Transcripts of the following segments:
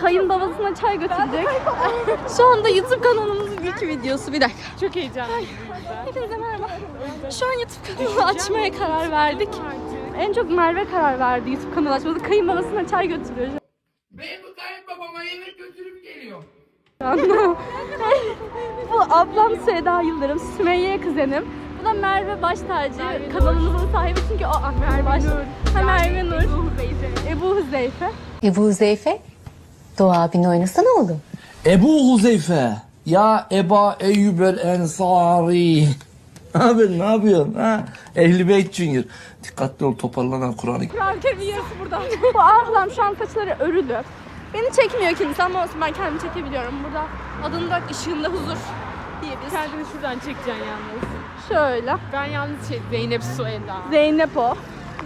kayınbabasına çay götürecek. Şu anda YouTube kanalımızın ilk videosu. Bir dakika. Çok heyecanlıyım. Hepinize merhaba. Şu an YouTube kanalı açmaya karar verdik. En çok Merve karar verdi YouTube kanalı açması. Kayınbabasına çay götürüyor. Benim bu kayınbabama yemek götürüp geliyor. Bu ablam Seda Yıldırım, Sümeyye kuzenim. Bu da Merve Baş tacı. Kanalımızın sahibi çünkü o ah, Merve Baş. Ha, Merve Nur. Ebu Huzeyfe. Ebu Huzeyfe, Doğa abini oynasana oğlum. Ebu Huzeyfe. Ya Eba Eyyubel Ensari. Abi ne yapıyorsun ha? Ehli Beyt Junior. Dikkatli ol toparlanan Kur'an-ı Ülkenin yarısı burada. Bu ablam şu an saçları örülü. Beni çekmiyor kimse ama olsun ben kendimi çekebiliyorum. Burada adını bırak ışığında huzur diye biz. Kendini şuradan çekeceksin yalnız. Şöyle. Ben yalnız şey Zeynep Sueda. Zeynep o.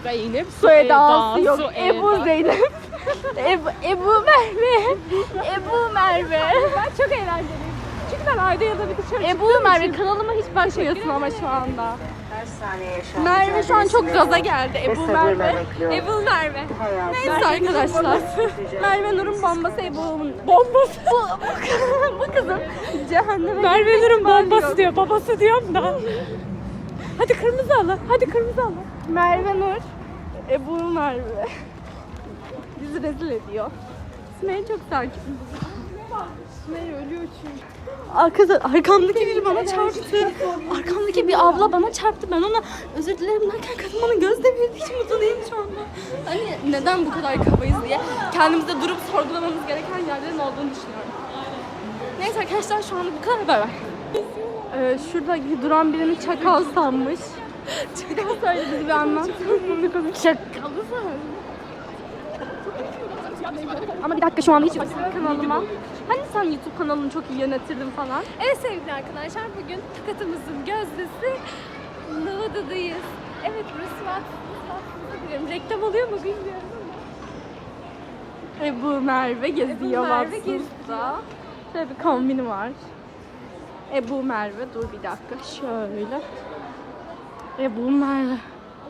Zeynep Sueda'sı yok. Sueda. Ebu Zeynep. Ebu, Ebu Merve. Ebu Merve. Ben çok eğlenceliyim. Çünkü ben ayda ya da bir dışarı Ebu Merve kanalıma hiç bakmıyorsun ama şu anda. Merve şu an çok gaza geldi. Ebu Merve. Ebu Merve. Neyse arkadaşlar. Merve Nur'un bombası Ebu'nun bombası. Bu, bu, bu kızın cehenneme Merve Nur'un ihtimali bombası yok. diyor. Babası diyorum da. Hadi kırmızı alı. Hadi kırmızı alı. Merve Nur, Ebu Merve. Bizi rezil ediyor. Sümeyye çok sakin. Sümeyye ölüyor çünkü. Arkada, arkamdaki biri bana çarptı. Arkamdaki bir abla bana çarptı. Ben ona özür dilerim derken kadın bana göz devirdi. Hiç mutlu değilim şu anda. Hani neden bu kadar kabayız diye kendimizde durup sorgulamamız gereken yerlerin olduğunu düşünüyorum. Neyse arkadaşlar şu anda bu kadar. Bay. Ee, şuradaki duran birini çakal sanmış. Bir daha söyle bizi bir anlat. Çakalı Ama bir dakika şu anda hiç kanalıma. Hani sen YouTube kanalını çok iyi yönetirdin falan. Evet sevgili arkadaşlar bugün Tokat'ımızın gözdesi Navada'dayız. Evet burası Vatsız'da. Reklam oluyor mu bilmiyorum ama. Ebu Merve geziyor Merve Watson's'ta. Şöyle bir kombini var. Ebu Merve dur bir dakika şöyle. Ebu Merve.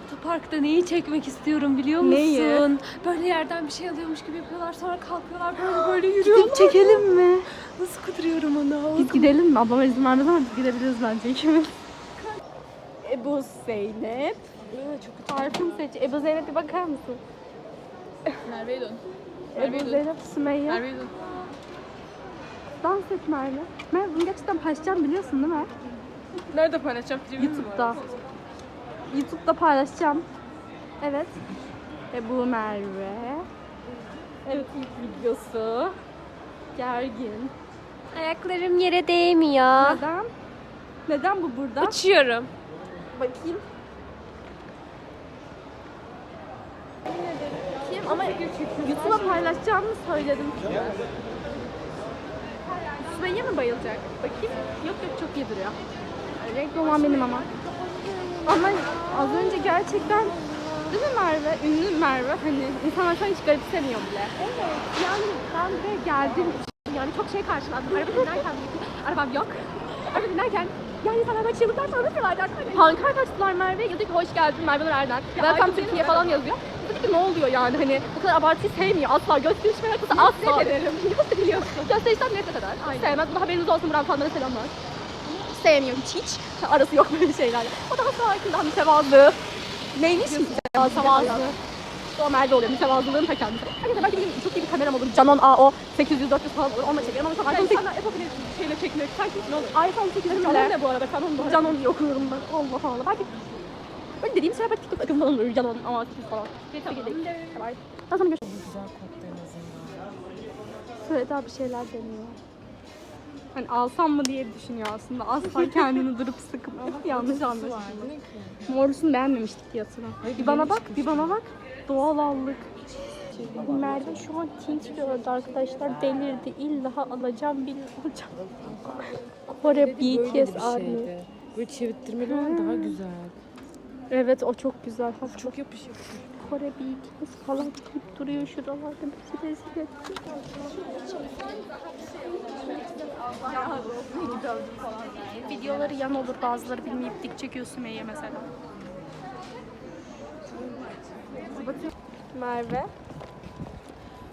Otoparkta neyi çekmek istiyorum biliyor musun? Neyi? Böyle yerden bir şey alıyormuş gibi yapıyorlar sonra kalkıyorlar böyle böyle yürüyorlar. Gidip çekelim mi? Nasıl kuduruyorum onu? Biz gidelim mi? Ablam izin vermez ama biz gidebiliriz bence ikimiz. Ebu Zeynep. çok Parfüm seç. Ebu Zeynep bir bakar mısın? Merve'ye dön. Ebu Zeynep Sümeyye. Merve'ye dön. Dans et Merve. Merve bunu gerçekten paylaşacağım biliyorsun değil mi? Nerede paylaşacağım? YouTube'da. YouTube'da paylaşacağım. Evet. Ebu Merve. Evet ilk videosu. Gergin. Ayaklarım yere değmiyor. Neden? Neden bu burada? Uçuyorum. Bakayım. Bakayım ama YouTube'a paylaşacağımı söyledim. Sümeyye mi bayılacak? Bakayım. Yok yok çok iyi duruyor. Renkli olan benim ama. Ama az önce gerçekten Değil mi Merve? Ünlü Merve. Hani insanlar şu an hiç garipsemiyor bile. Evet. Yani ben buraya geldim. Yani çok şey karşıladım. Araba dinlerken arabam yok. Araba dinlerken yani insanlar böyle çığlıklar falan atıyorlardı. Pankart açtılar Merve. Yazıyor ki hoş geldin Merve Erden. Welcome Türkiye falan yazıyor. Dedik ki ne oluyor yani hani bu kadar abartıyı sevmiyor asla. Gösteriş meraklısı asla. Nefret ederim. Gösteriyorsun. Gösterişten nefret eder. Hiç sevmez. Buna haberiniz olsun Burak fanlara selamlar. Sevmiyor hiç hiç. Arası yok böyle şeylerle. O daha sakin, daha mütevazı. Neymiş? Mütevazı. Merve oluyor. Mütevazılığın ta kendisi. Herkese belki benim çok iyi bir kameram olur. Canon AO 800 400 falan olur. Onunla çekerim ama sonra iPhone 8 şeyle çekmek sanki ne olur? iPhone 8 Canon ne bu arada? Canon bu. Canon diye okuyorum ben. Allah Allah. Belki Böyle dediğim şeyler belki TikTok akımından olur. Canon ama 8 falan. Tamam. Bye. Daha sonra görüşürüz. Söyledi bir şeyler deniyor. Hani alsam mı diye düşünüyor aslında. Asla kendini durup sıkıp yanlış anlaşılıyor. Morusunu beğenmemiştik hatırlıyorum. Bir bana bak, bir bana bak. Doğal allık. Merve şu an Tinç gördü arkadaşlar. Delirdi. İlla alacağım, billahi alacağım. Kore BTS Army. Böyle çevirttirmeli olan daha güzel. Evet o çok güzel. Çok yapış Kore BTS falan çıkıp duruyor şuralarda. Bizi rezil etti. Videoları yan olur bazıları bilmeyip dik çekiyor Sümeyye mesela. Merve.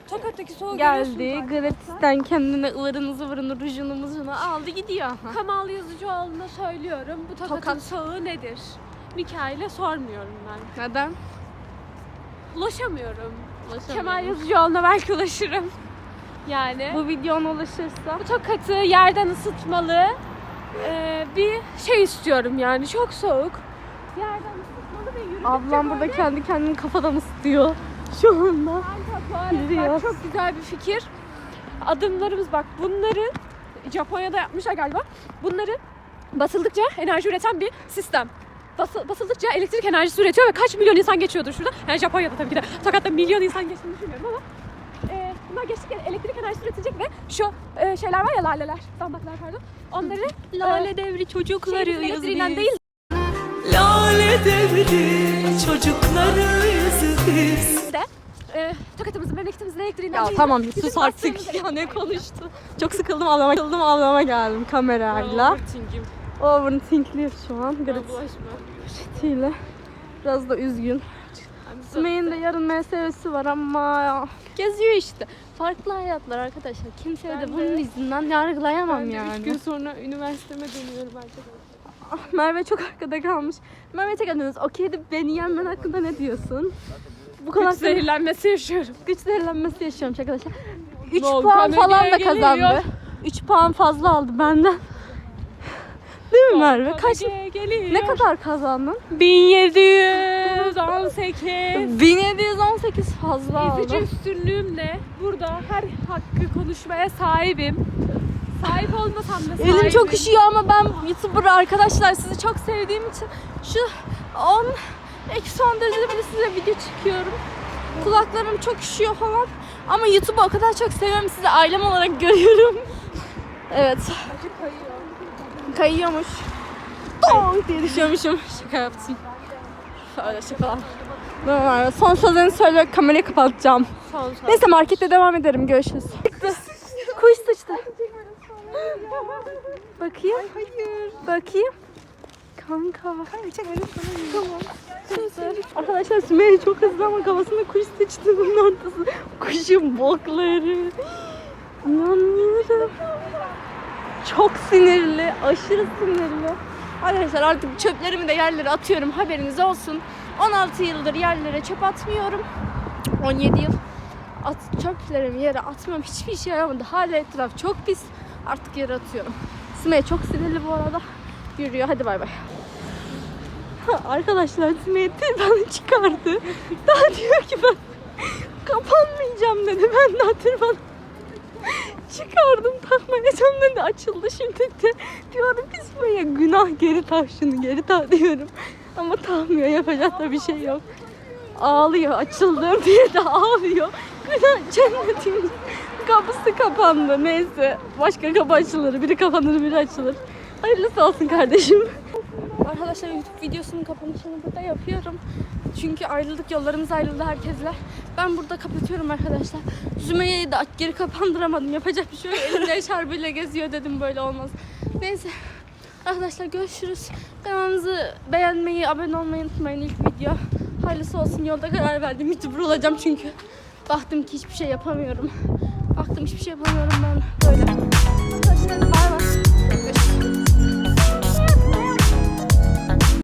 Tokat'taki soğuk Geldi. Gratis'ten kendine ıvırını zıvırını rujunu muzunu aldı gidiyor. Kamal Yazıcıoğlu'na söylüyorum. Bu Tokat'ın Tokat. soğuğu nedir? Mikail'e sormuyorum ben. Neden? Ulaşamıyorum. Kemal Yazıcıoğlu'na belki ulaşırım. Yani Bu videon ulaşırsa bu Tokat'ı yerden ısıtmalı e, bir şey istiyorum yani. Çok soğuk. Yerden ısıtmalı ve yürüdükçe ablam burada böyle- kendi kendini kafadan ısıtıyor. Şu anda. Kanka Yürüyor. çok güzel bir fikir. Adımlarımız bak bunları Japonya'da yapmışlar galiba. Bunları basıldıkça enerji üreten bir sistem. Bası- basıldıkça elektrik enerjisi üretiyor ve kaç milyon insan geçiyordur şurada. Yani Japonya'da tabii ki de. Tokat'ta milyon insan geçtiğini düşünmüyorum ama e, bunlar geçtikçe elektrik enerjisi üretecek ve şu e, şeyler var ya laleler, zambaklar pardon. Onları lale devri çocukları elektriğinden değil Lale devri çocuklarıyız biz. de e, Tokat'ımızın memleketimizin elektriğinden Ya değil tamam bizim sus artık. Ya ne konuştu. Çok sıkıldım ağlama. Sıkıldım ağlama geldim kamerayla. Overthink'im. Overthinkliyor şu an. Bulaşma. ile. Biraz da üzgün. Sümeyye'nin de yarın meselesi var ama. Geziyor işte. Farklı hayatlar arkadaşlar. Kimseyi Ben de bunun yüzünden yargılayamam Ben de yani. üç gün sonra üniversiteme dönüyorum arkadaşlar. Ah, Merve çok arkada kalmış. Merve tek adınız. Okey de beni yenmen hakkında ne diyorsun? Bu kadar Güç zehirlenmesi yaşıyorum. güç zehirlenmesi yaşıyormuş arkadaşlar. 3 oldu? puan falan da kazandı. 3 puan fazla aldı benden. Değil mi Merve? Kaç geliyor. ne kadar kazandın? 1718. 1718 fazla aldı. Ezici üstünlüğümle burada her hakkı konuşmaya sahibim. Sahip olmasam da sahibim. Elim çok üşüyor ama ben YouTuber arkadaşlar sizi çok sevdiğim için şu 10 eksi 10 derecede bile size video çekiyorum. Kulaklarım çok üşüyor falan. Ama YouTube'u o kadar çok seviyorum sizi ailem olarak görüyorum. Evet. Kayıyormuş. Dong diye düşüyormuşum. Şaka yaptım. Öyle şakalar. Normal. Son sözlerini söyle kamerayı kapatacağım. Neyse markette devam ederim. Görüşürüz. Kuş sıçtı. Bakayım. Hayır. Bakayım. Kanka. Hayır çek Tamam. Süper. Arkadaşlar Sümeyye çok hızlı ama kafasında kuş sıçtı bunun ortası. Kuşun bokları. İnanmıyorum. Çok sinirli. Aşırı sinirli. Arkadaşlar artık çöplerimi de yerlere atıyorum. Haberiniz olsun. 16 yıldır yerlere çöp atmıyorum. 17 yıl at, çöplerimi yere atmam hiçbir işe yaramadı. Hala etraf çok pis. Artık yere atıyorum. Sümeyye çok sinirli bu arada. Yürüyor. Hadi bay bay. Arkadaşlar Sümeyye tırpanı çıkardı. Daha diyor ki ben kapanmayacağım dedi. Ben daha tırpanı çıkardım takmayacağım dedi. Açıldı şimdi de. Diyorum Sümeyye günah geri tak şunu geri tak diyorum. Ama takmıyor yapacak da bir şey yok ağlıyor. Açıldım diye de ağlıyor. Günah cennetin kapısı kapandı. Neyse. Başka kapı açılır. Biri kapanır biri açılır. Hayırlısı olsun kardeşim. Arkadaşlar YouTube videosunun kapanışını burada yapıyorum. Çünkü ayrıldık yollarımız ayrıldı herkesle. Ben burada kapatıyorum arkadaşlar. Zümeyye'yi de geri kapandıramadım. Yapacak bir şey yok. Elimde eşarbıyla geziyor dedim böyle olmaz. Neyse. Arkadaşlar görüşürüz. Kanalımızı beğenmeyi, abone olmayı unutmayın ilk video. Hayırlısı olsun yolda karar verdim. YouTuber olacağım çünkü. Baktım ki hiçbir şey yapamıyorum. Baktım hiçbir şey yapamıyorum ben böyle. Arkadaşlar bay bay.